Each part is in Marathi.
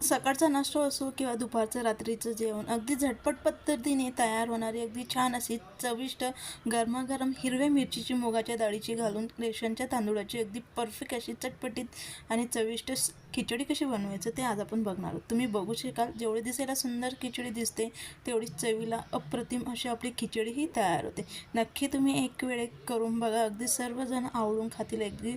सकाळचा नाश्ता असो किंवा दुपारचं रात्रीचं जेवण अगदी झटपट पद्धतीने तयार होणारी अगदी छान अशी चविष्ट गरमागरम हिरव्या मिरचीची मुगाच्या डाळीची घालून रेशनच्या तांदूळाची अगदी परफेक्ट अशी चटपटीत आणि चविष्ट खिचडी कशी बनवायचं ते आज आपण बघणार आहोत. तुम्ही बघू शकाल जेवढी दिसायला सुंदर खिचडी दिसते तेवढी चवीला अप्रतिम अशी आपली खिचडीही तयार होते. नक्की तुम्ही एक वेळे करून बघा अगदी सर्वजण आवडून खातील अगदी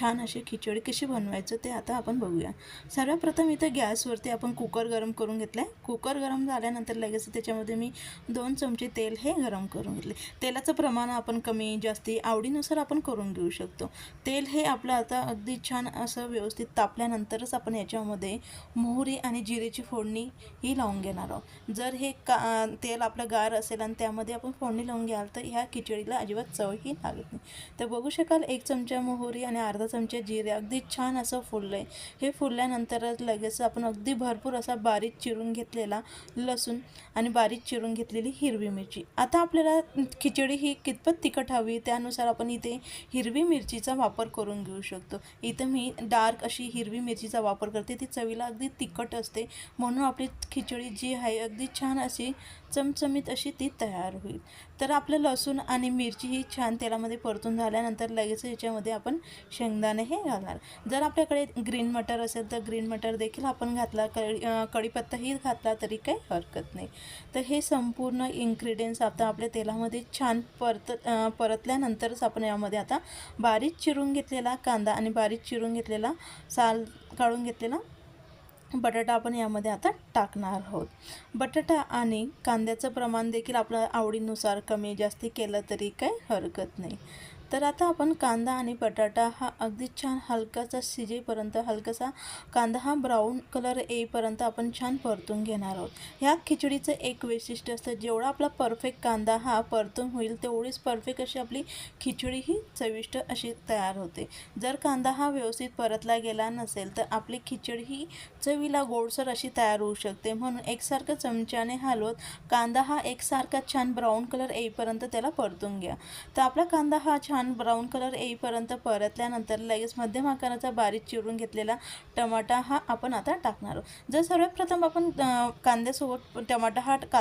छान अशी खिचडी कशी बनवायचं ते आता आपण बघूया. सर्वप्रथम इथं गॅसवरती आपण कुकर गरम करून घेतलं आहे कुकर गरम झाल्यानंतर लगेच त्याच्यामध्ये मी दोन चमचे तेल हे गरम करून घेतले. तेलाचं प्रमाण आपण कमी जास्ती आवडीनुसार आपण करून घेऊ शकतो. तेल हे आपलं आता अगदी छान असं व्यवस्थित तापल्यानंतरच आपण याच्यामध्ये मोहरी आणि जिरेची फोडणी ही लावून घेणार आहोत. जर हे का तेल आपलं गार असेल आणि त्यामध्ये आपण फोडणी लावून घ्याल तर ह्या खिचडीला अजिबात चवही लागत नाही. तर बघू शकाल एक चमचा मोहरी आणि अर्धा चमचे जिरे अगदी छान असं फुललं आहे हे फुलल्यानंतरच लगेच आपण अगदी भरपूर असा बारीक चिरून घेतलेला लसूण आणि बारीक चिरून घेतलेली हिरवी मिरची. आता आपल्याला खिचडी ही कितपत तिखट हवी त्यानुसार आपण इथे हिरवी मिरचीचा वापर करून घेऊ शकतो. इथं मी डार्क अशी हिरवी मिरचीचा वापर करते. ती चवीला अगदी तिखट असते. म्हणून आपली खिचडी जी आहे अगदी छान अशी चमचमीत अशी ती तयार होईल. तर आपलं लसूण आणि मिरची ही छान तेलामध्ये परतून झाल्यानंतर लगेच याच्यामध्ये आपण शेंगदाणे हे घालणार. जर आपल्याकडे ग्रीन मटर असेल तर ग्रीन मटर देखील आपण घातला कळी कढीपत्ताही घातला तरी काही हरकत नाही. तर हे संपूर्ण इन्ग्रेडियंट्स आता आपल्या तेलामध्ये छान परत परतल्यानंतरच आपण यामध्ये आता बारीक चिरून घेतलेला कांदा आणि बारीक चिरून घेतलेला साल काढून घेतलेला बटाटा आपण यामध्ये आता टाकणार आहोत. बटाटा आणि कांद्याचं प्रमाण देखील आपल्या आवडीनुसार कमी जास्ती केलं तरी काही हरकत नाही. तर आता आपण कांदा आणि बटाटा हा अगदी छान हलकासा शिजेपर्यंत हलकासा कांदा हा ब्राऊन कलर येईपर्यंत आपण छान परतून घेणार आहोत. ह्या खिचडीचं एक वैशिष्ट्य असतं जेवढा आपला परफेक्ट कांदा हा परतून होईल तेवढीच परफेक्ट अशी आपली खिचडी ही चविष्ट अशी तयार होते. जर कांदा हा व्यवस्थित परतला गेला नसेल तर आपली खिचडी ही चवीला गोडसर अशी तयार होऊ शकते. म्हणून एकसारखं चमच्याने हलवत कांदा हा एकसारखा छान ब्राऊन कलर येईपर्यंत त्याला परतून घ्या. तर आपला कांदा हा छान छान ब्राऊन कलर येईपर्यंत परतल्यानंतर लगेच मध्यम आकाराचा बारीक चिरून घेतलेला टमाटा हा आपण आता टाकणार आहोत. जर सर्वात प्रथम आपण कांद्यासोबत टमाटा हा का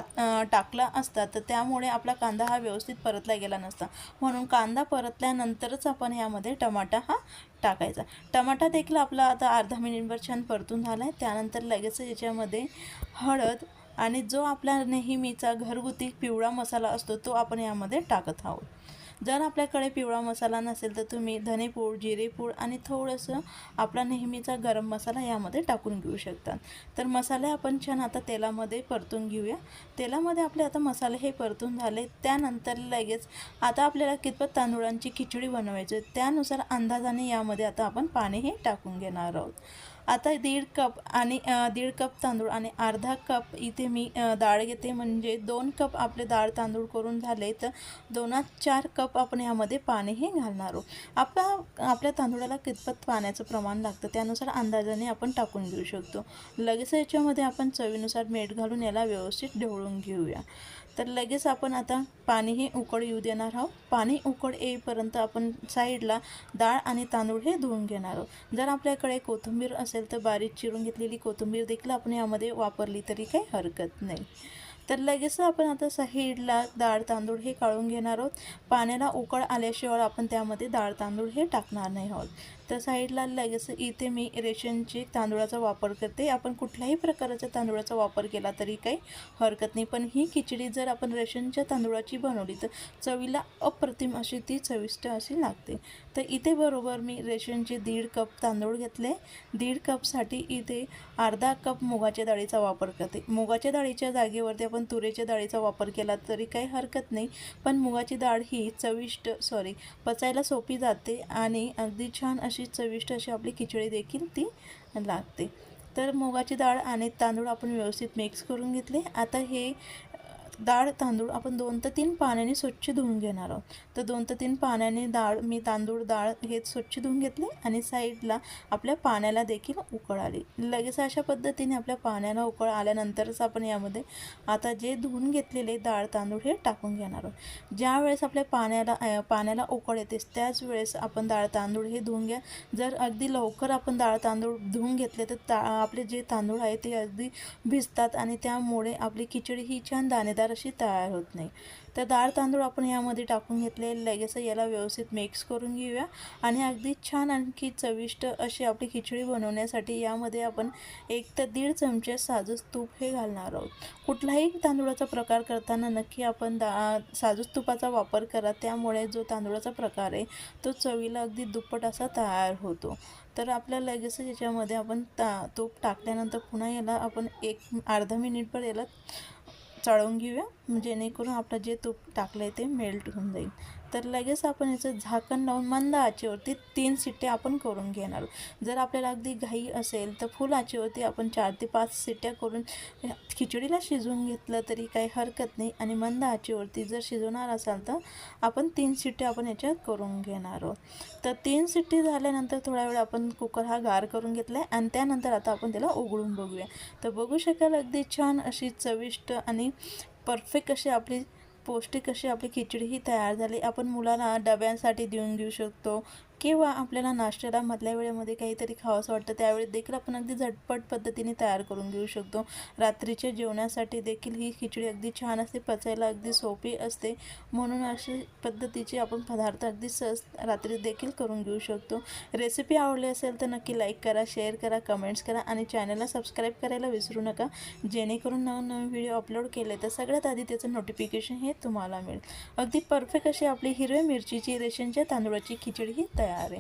टाकला असता तर त्यामुळे आपला कांदा हा व्यवस्थित परतला गेला नसता. म्हणून कांदा परतल्यानंतरच आपण यामध्ये टमाटा हा टाकायचा. टमाटा देखील आपला आता अर्धा मिनिटभर छान परतून झाला आहे त्यानंतर लगेच याच्यामध्ये हळद आणि जो आपला नेहमीचा घरगुती पिवळा मसाला असतो तो आपण यामध्ये टाकत आहोत. जर आपल्याकडे पिवळा मसाला नसेल तर तुम्ही धनेपूड जिरेपूड आणि थोडंसं आपला नेहमीचा गरम मसाला यामध्ये टाकून घेऊ शकता. तर मसाले आपण छान आता तेलामध्ये परतून घेऊया. तेलामध्ये आपले आता मसाले हे परतून झाले. त्यानंतर लगेच आता आपल्याला कितपत तांदूळांची खिचडी बनवायची त्यानुसार अंदाजाने यामध्ये आता आपण पाणी हे टाकून घेणार आहोत. आता दीड कप आणि दीड कप तांदूळ आणि अर्धा कप इथे मी डाळ घेते. म्हणजे दोन कप आपले डाळ तांदूळ करून झाले तर दोनात चार कप आपण यामध्ये पाणीही घालणार आहोत. आपला आपल्या तांदूळाला कितपत पाण्याचं प्रमाण लागतं त्यानुसार अंदाजाने आपण टाकून घेऊ शकतो. लगेच याच्यामध्ये आपण चवीनुसार मीठ घालून याला व्यवस्थित ढवळून घेऊया. तर लगेच आपण आता पाणी हे उकड येऊ देणार आहोत. पाणी उकड येईपर्यंत आपण साईडला डाळ आणि तांदूळ हे धुवून घेणार आहोत. जर आपल्याकडे कोथिंबीर असेल तर बारीक चिरून घेतलेली कोथिंबीर देखील आपण यामध्ये वापरली तरी काही हरकत नाही. तर लगेच आपण आता साईडला डाळ तांदूळ हे काढून घेणार आहोत. पाण्याला उकळ आल्याशिवाय आपण त्यामध्ये डाळ तांदूळ हे टाकणार नाही आहोत. तर साईडला लगेच इथे मी रेशनचे तांदूळाचा वापर करते. आपण कुठल्याही प्रकारच्या तांदूळाचा वापर केला तरी काही हरकत नाही. पण ही खिचडी जर आपण रेशनच्या तांदूळाची बनवली तर चवीला अप्रतिम अशी ती चविष्ट अशी लागते. तर इथे बरोबर मी रेशनचे दीड कप तांदूळ घेतले. दीड कपसाठी इथे अर्धा कप मुगाच्या डाळीचा वापर करते. मुगाच्या डाळीच्या जागेवरती आपण तुरीच्या डाळीचा वापर केला तरी काही हरकत नाही. पण मुगाची डाळ ही चविष्ट सॉरी पचायला सोपी जाते आणि अगदी छान अशी चविष्ट अशी आपली खिचडी देखील ती लागते. तर मुगाची डाळ आणि तांदूळ आपण व्यवस्थित मिक्स करून घेतले. आता हे डाळ तांदूळ आपण दोन ते तीन पाण्याने स्वच्छ धुवून घेणार आहोत. तर दोन ते तीन पाण्याने डाळ मी तांदूळ डाळ हे स्वच्छ धुवून घेतले आणि साईडला आपल्या पाण्याला देखील उकळ आली लगेच अशा पद्धतीने आपल्या पाण्याला उकळ आल्यानंतरच आपण यामध्ये आता जे धुवून घेतलेले डाळ तांदूळ हे टाकून घेणार आहोत. ज्या वेळेस आपल्या पाण्याला पाण्याला उकळ येतेच त्याच वेळेस आपण डाळ तांदूळ हे धुवून घ्या. जर अगदी लवकर आपण डाळ तांदूळ धुवून घेतले तर ता आपले जे तांदूळ आहे ते अगदी भिजतात आणि त्यामुळे आपली खिचडी ही छान दाणेदार अशी तयार होत नाही. तर डाळ तांदूळ आपण यामध्ये टाकून घेतले. लगेच याला व्यवस्थित मिक्स करून घेऊया. आणि अगदी छान आणखी चविष्ट अशी आपली खिचडी बनवण्यासाठी यामध्ये आपण एक तर दीड चमचे साजूस तूप हे घालणार आहोत. कुठलाही तांदूळाचा प्रकार करताना नक्की आपण दा साजूक तुपाचा वापर करा. त्यामुळे जो तांदूळाचा प्रकार आहे तो चवीला अगदी दुप्पट असा तयार होतो. तर आपल्या लगेच याच्यामध्ये आपण ता तूप टाकल्यानंतर पुन्हा याला आपण एक अर्धा मिनिटभर याला चाळून घेऊया. म्हणजे जेणेकरून आपलं जे तूप टाकलं आहे ते मेल्ट होऊन जाईल. तर लगेच आपण याचं झाकण लावून मंद आचेवरती तीन सिट्ट्या आपण करून घेणार. आहोत. जर आपल्याला अगदी घाई असेल तर फुल आचेवरती आपण चार ते पाच सिट्ट्या करून खिचडीला शिजवून घेतलं तरी काही हरकत नाही आणि मंद आचेवरती जर शिजवणार असाल तर आपण तीन सिट्ट्या आपण याच्यात करून घेणार आहोत. तर तीन सिट्टी झाल्यानंतर थोडा वेळ आपण कुकर हा गार करून घेतला आहे आणि त्यानंतर आता आपण त्याला उघडून बघूया. तर बघू शकाल अगदी छान अशी चविष्ट आणि परफेक्ट अशी आपली पौष्टिक अशी आपली खिचडीही तयार झाली आपण मुलांना डब्यांसाठी देऊन घेऊ शकतो किंवा आपल्याला नाश्त्याला मधल्या वेळेमध्ये काहीतरी खावंसं वाटतं त्यावेळी देखील आपण अगदी झटपट पद्धतीने तयार करून घेऊ शकतो. रात्रीच्या जेवणासाठी देखील ही खिचडी अगदी छान असते पचायला अगदी सोपी असते. म्हणून अशी पद्धतीचे आपण पदार्थ अगदी सहज रात्री देखील करून घेऊ शकतो. रेसिपी आवडली असेल तर नक्की लाईक करा शेअर करा कमेंट्स करा आणि चॅनलला सबस्क्राईब करायला विसरू नका. जेणेकरून नवनवीन व्हिडिओ अपलोड केले तर सगळ्यात आधी त्याचं नोटिफिकेशन हे तुम्हाला मिळेल. अगदी परफेक्ट अशी आपली हिरव्या मिरचीची रेशनच्या तांदूळाची खिचडी ही तयार आहे